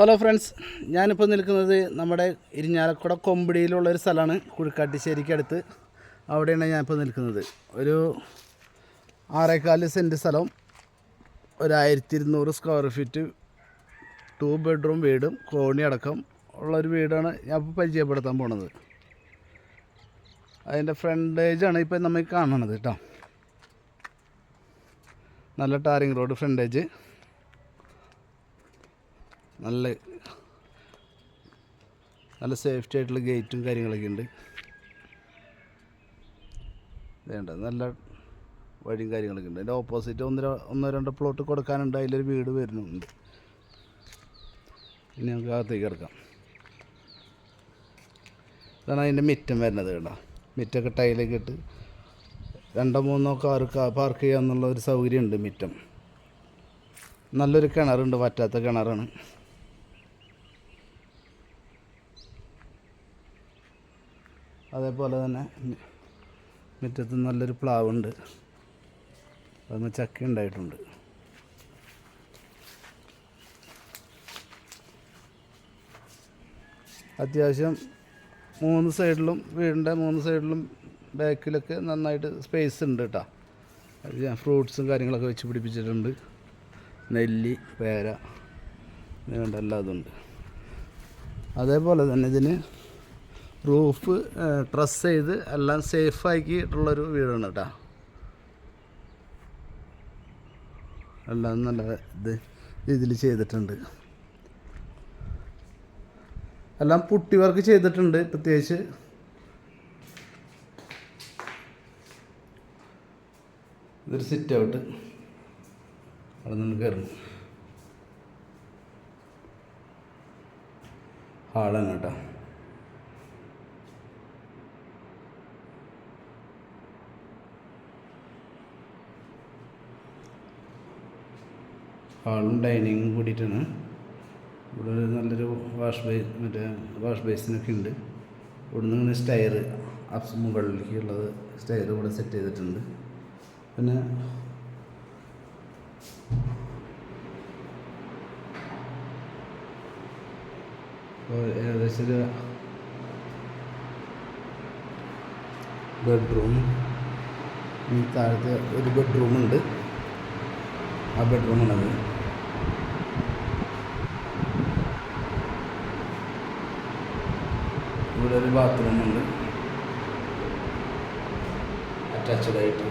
Hello friends ഞാനിപ്പോൾ നിൽക്കുന്നത് നമ്മുടെ ഇരിഞ്ഞാലക്കുട കൊമ്പിടിയിലുള്ള ഒരു സ്ഥലമാണ്. കുഴിക്കാട്ടിശ്ശേരിക്ക് അടുത്ത്. അവിടെയാണ് ഞാനിപ്പോൾ നിൽക്കുന്നത്. ഒരു ആറേക്കാൽ സെന്റ് സ്ഥലം. ഒരു ആയിരത്തി ഇരുന്നൂറ് സ്ക്വയർ ഫീറ്റ് ടു ബെഡ്റൂം വീടും കോണി അടക്കം ഉള്ളൊരു വീടാണ് ഞാൻ ഇപ്പോൾ പരിചയപ്പെടുത്താൻ പോണത്. അതിന്റെ ഫ്രണ്ടേജാണ് ഇപ്പോൾ നമ്മൾ കാണണത് കേട്ടോ. നല്ല ടാറിങ് റോഡ് ഫ്രണ്ടേജ് നല്ല നല്ല സേഫ്റ്റി ആയിട്ടുള്ള ഗേറ്റും കാര്യങ്ങളൊക്കെ ഉണ്ട്. വേണ്ട നല്ല വഴിയും കാര്യങ്ങളൊക്കെ ഉണ്ട്. അതിന്റെ ഓപ്പോസിറ്റ് ഒന്ന് ര- ഒന്നോ രണ്ടോ പ്ലോട്ട് കൊടുക്കാനുണ്ട്. അതിലൊരു വീട് വരുന്നുണ്ട്. ഇനി നമുക്ക് അകത്തേക്ക് കിടക്കാം. ഇതാണ് അതിന്റെ മിറ്റം വരുന്നത് കേട്ടോ. മിറ്റൊക്കെ ടൈലൊക്കെ ഇട്ട് രണ്ടോ മൂന്നോ കാർ പാർക്ക് ചെയ്യാമെന്നുള്ള ഒരു സൗകര്യമുണ്ട് മിറ്റം. നല്ലൊരു കിണറുണ്ട് വറ്റാത്ത കിണറാണ്. അതേപോലെ തന്നെ മുറ്റത്ത് നല്ലൊരു പ്ലാവുണ്ട്. അതിന് ചക്ക ഉണ്ടായിട്ടുണ്ട്. അത്യാവശ്യം മൂന്ന് സൈഡിലും വീടിന്റെ മൂന്ന് സൈഡിലും ബാക്കിലൊക്കെ നന്നായിട്ട് സ്പേസ് ഉണ്ട് കേട്ടോ. ഞാൻ ഫ്രൂട്ട്സും കാര്യങ്ങളൊക്കെ വെച്ച് പിടിപ്പിച്ചിട്ടുണ്ട്. നെല്ലി പേര വേണ്ട അതുണ്ട്. അതേപോലെ തന്നെ ഇതിന് റൂഫ് ട്രസ് ചെയ്ത് എല്ലാം സേഫ് സേഫാക്കിയിട്ടുള്ളൊരു വീടാണ് കേട്ടോ എല്ലാം നല്ല ഇത് ഇതിൽ ചെയ്തിട്ടുണ്ട്. എല്ലാം പുട്ടി വർക്ക് ചെയ്തിട്ടുണ്ട് പ്രത്യേകിച്ച്. ഇതൊരു സിറ്റ് ഔട്ട് അവിടെ നിന്ന് കയറുന്നു ഹാളാണ് കേട്ടോ. ഹാളും ഡൈനിങ്ങും കൂടിയിട്ടാണ്. ഇവിടെ ഒരു നല്ലൊരു വാഷ് ബേ മറ്റേ വാഷ് ബേസിനൊക്കെ ഉണ്ട്. ഇവിടുന്ന് ഇങ്ങനെ സ്റ്റയർ അപ്സ് മുകളിലേക്കുള്ളത് സ്റ്റയർ ഇവിടെ സെറ്റ് ചെയ്തിട്ടുണ്ട്. പിന്നെ ഏകദേശം ബെഡ്റൂം താഴത്തെ ഒരു ബെഡ്റൂമുണ്ട്. ആ ബെഡ്റൂമാണത്. ഇവിടെ ഒരു ബാത്റൂമുണ്ട് അറ്റാച്ച്ഡ് ആയിട്ട്.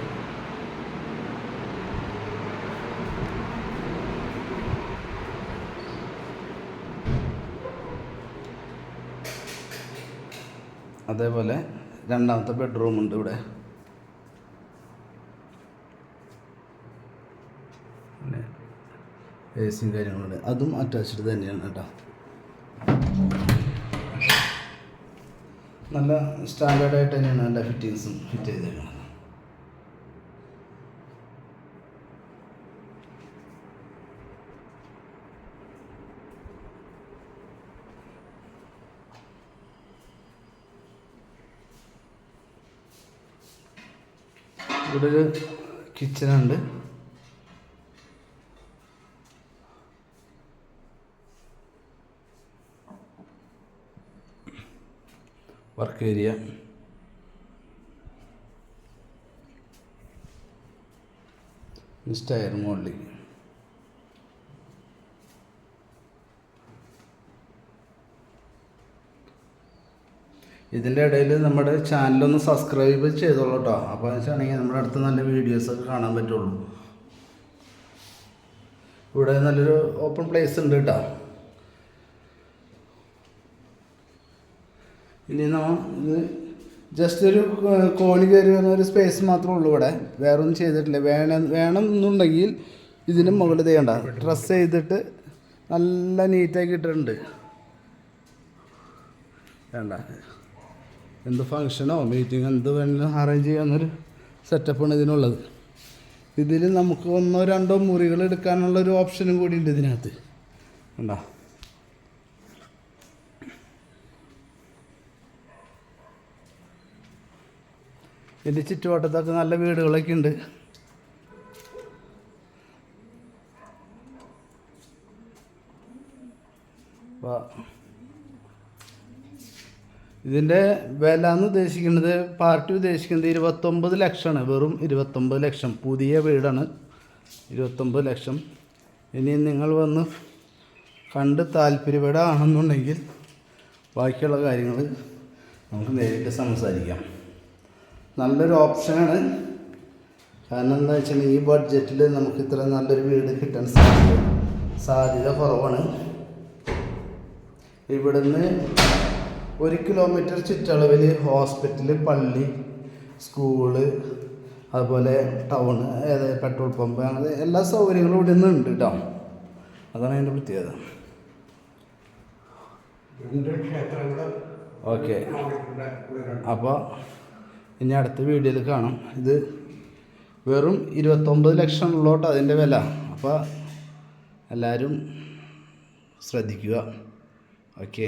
അതേപോലെ രണ്ടാമത്തെ ബെഡ്റൂമുണ്ട് ഇവിടെ. എ സിയും കാര്യങ്ങളുണ്ട് അതും അറ്റാച്ച്ഡ് തന്നെയാണ് കേട്ടോ. നല്ല സ്റ്റാൻഡേർഡായിട്ട് തന്നെയാണ് എല്ലാ ഫിറ്റിങ്സും ഫിറ്റ് ചെയ്തേക്കുന്നത്. ഇവിടെ ഒരു കിച്ചണുണ്ട് വർക്ക് ഏരിയ. മിസ്റ്റയർ മുകളിലേക്ക് ഇതിന്റെ ഇടയിൽ നമ്മുടെ ചാനലൊന്ന് സബ്സ്ക്രൈബ് ചെയ്തോളൂ കേട്ടോ അപ്പോൾ വെച്ചാണെങ്കിൽ നമ്മുടെ അടുത്ത് നല്ല വീഡിയോസൊക്കെ കാണാൻ പറ്റുള്ളൂ. ഇവിടെ നല്ലൊരു ഓപ്പൺ പ്ലേസ് ഉണ്ട് കേട്ടോ ഇനി നമ്മൾ ഇത് ജസ്റ്റ് ഒരു കോണി കയറി വരുന്ന ഒരു സ്പേസ് മാത്രമേ ഉള്ളൂ ഇവിടെ. വേറെ ഒന്നും ചെയ്തിട്ടില്ല. വേണം വേണം എന്നുണ്ടെങ്കിൽ ഇതിന് മുകളിൽ ചെയ്യണ്ട. ഡ്രസ്സ് ചെയ്തിട്ട് നല്ല നീറ്റാക്കി ഇട്ടിട്ടുണ്ട് വേണ്ട. എന്ത് ഫങ്ഷനോ മീറ്റിംഗ് എന്ത് വേണമെങ്കിലും അറേഞ്ച് ചെയ്യാവുന്നൊരു സെറ്റപ്പാണ് ഇതിനുള്ളത്. ഇതിൽ നമുക്ക് ഒന്നോ രണ്ടോ മുറികൾ എടുക്കാനുള്ള ഒരു ഓപ്ഷനും കൂടി ഉണ്ട് ഇതിനകത്ത്. ഉണ്ടോ ഇതിന്റെ ചുറ്റുവട്ടത്തൊക്കെ നല്ല വീടുകളൊക്കെ ഉണ്ട്. ഇതിന്റെ വില എന്ന് ഉദ്ദേശിക്കുന്നത് പാർട്ടി ഉദ്ദേശിക്കുന്നത് ഇരുപത്തൊമ്പത് ലക്ഷമാണ്. വെറും ഇരുപത്തൊമ്പത് ലക്ഷം. പുതിയ വീടാണ്. ഇരുപത്തൊമ്പത് ലക്ഷം. ഇനി നിങ്ങൾ വന്ന് കണ്ട് താല്പര്യപ്പെടാണെന്നുണ്ടെങ്കിൽ ബാക്കിയുള്ള കാര്യങ്ങൾ നമുക്ക് നേരിട്ട് സംസാരിക്കാം. നല്ലൊരു ഓപ്ഷനാണ്. കാരണം എന്താ വെച്ചാൽ ഈ ബഡ്ജറ്റിൽ നമുക്ക് ഇത്ര നല്ലൊരു വീട് കിട്ടാൻ സാധ്യത സാധ്യത കുറവാണ്. ഇവിടുന്ന് ഒരു കിലോമീറ്റർ ചുറ്റളവിൽ ഹോസ്പിറ്റൽ പള്ളി സ്കൂൾ അതുപോലെ ടൗൺ ഏത് പെട്രോൾ പമ്പ് അങ്ങനെ എല്ലാ സൗകര്യങ്ങളും ഇവിടെ നിന്ന് ഉണ്ട് കേട്ടോ അതാണ് അതിന്റെ പ്രത്യേകത. ഓക്കെ. അപ്പോൾ ഇനി അടുത്ത വീഡിയോയിൽ കാണാം. ഇത് വെറും ഇരുപത്തൊമ്പത് ലക്ഷം ഉള്ളോട്ട് അതിന്റെ വില. അപ്പോൾ എല്ലാവരും ശ്രദ്ധിക്കുക. ഓക്കെ.